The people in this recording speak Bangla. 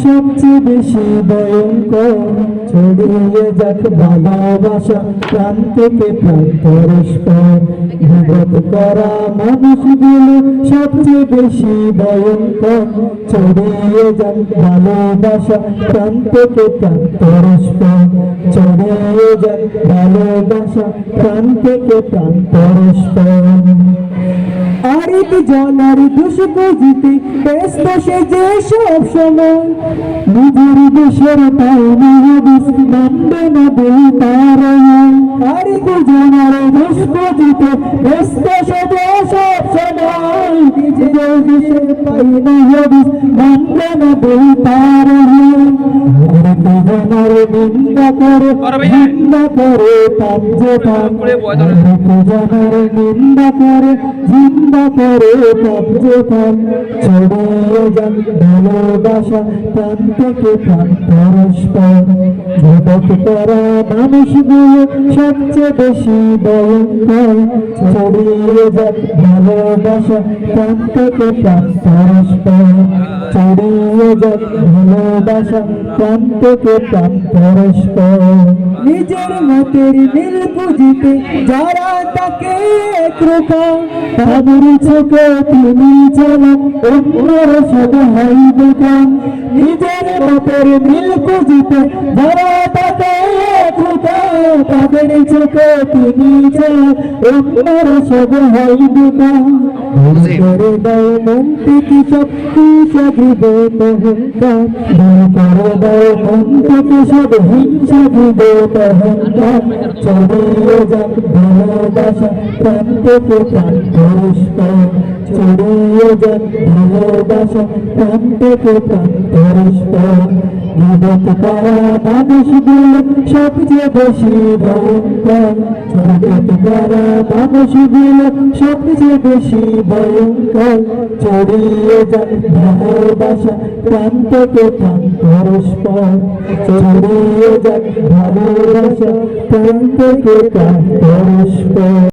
সবচেয়ে বেশি ভয়ঙ্কর, ছড়িয়ে যাক ভালোবাসা, প্রাণ থেকে প্রাণ পরস্পর। বিপদ করা মানুষগুলো সবচেয়ে বেশি ভয়ঙ্কর, ছড়িয়ে যাক ভালোবাসা, প্রাণ থেকে প্রাণ পরস্পর। ছড়িয়ে যাক ভালোবাসা, প্রাণ থেকে প্রাণ পরস্পর। আরেক জনার দুষ্কৃতিতে ব্যস্ত সে যে সব সময়। নিজের দেশের পাইনি হবিস মানবে না বই তার আরেক জনার দুষ্কৃতিতে ব্যস্ত সে যে সব সময়। নিজের দেশের পাইনি হবিস মানবে না বই তার নিন্দা করে নিন্দা করে পাঞ্জে পান জনার নিন্দা করে জিন্দা করে পাবজে পান ছড়িয়ে যান ভালোবাসা প্রাণ থেকে প্রাণ পরস্পর। জগৎ করা মানুষগুলো সবচেয়ে বেশি ভয়ঙ্কর। ছড়িয়ে যান ভালোবাসা প্রাণ থেকে প্রাণ পরস্পর। ছড়িয়ে যান ভালোবাসা প্রাণ থেকে প্রাণ পরস্পর। নিজের মতের মিল বুঝিতে যারা তাকে কৃপা তাদের চোখে তিনি চলেন অন্যর হয় দোকান নিজের মতের মিল বুঝিতে যারা তাকে কৃপা তাদের চোখে তিনি চলেন অন্যর সব হয় দোকান की चप्पू सभी देवता दरकार मंत की सब ही सभी देवता चले जब भलो दश पंत के पंत ছড়িয়ে যাক ভালোবাসা প্রাণ পরস্পর বিপদ করা মানুষগুলো সবচেয়ে বেশি ভয়ঙ্কর বিপদ করা মানুষগুলো সবচেয়ে বেশি ভয়ঙ্কর ছড়িয়ে যাক ভালোবাসা থেকে প্রাণ ছড়িয়ে যাক ভালোবাসা প্রাণ পরস্পর